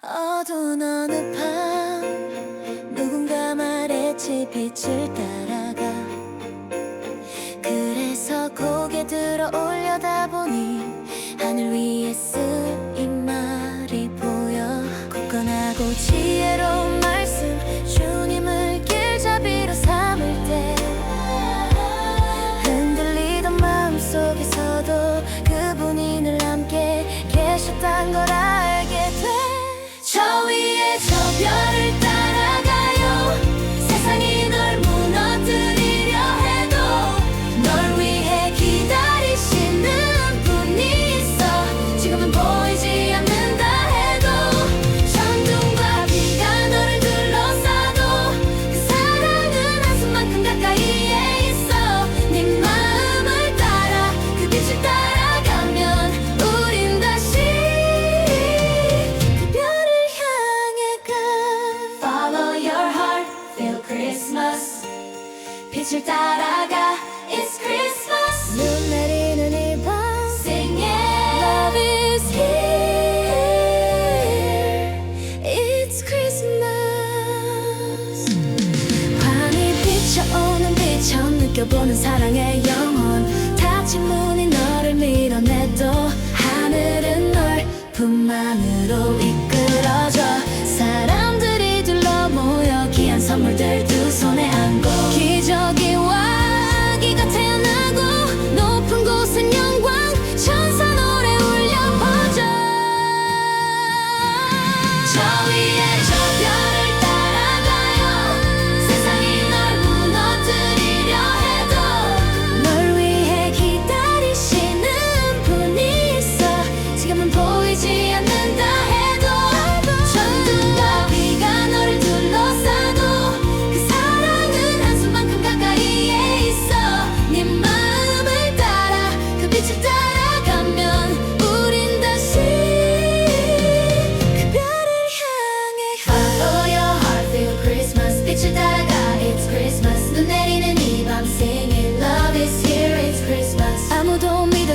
어두운 어느 밤 누군가 말했지 빛을 따라가 그래서 고개 들어 올려다보니 하늘 위에 쓴 You're 빛을 따라가. It's Christmas. 눈 내리는 이밤. Sing it Love is here. It's Christmas. 환히 비쳐오는 빛처럼 느껴보는 사랑의 영혼. 닫힌 문이 너를 밀어내도 하늘은 널 품만으로 이끌어. 照一夜照漂。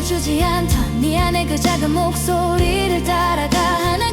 주지 않던 네 안의 그 작은 목소리를 따라가 하는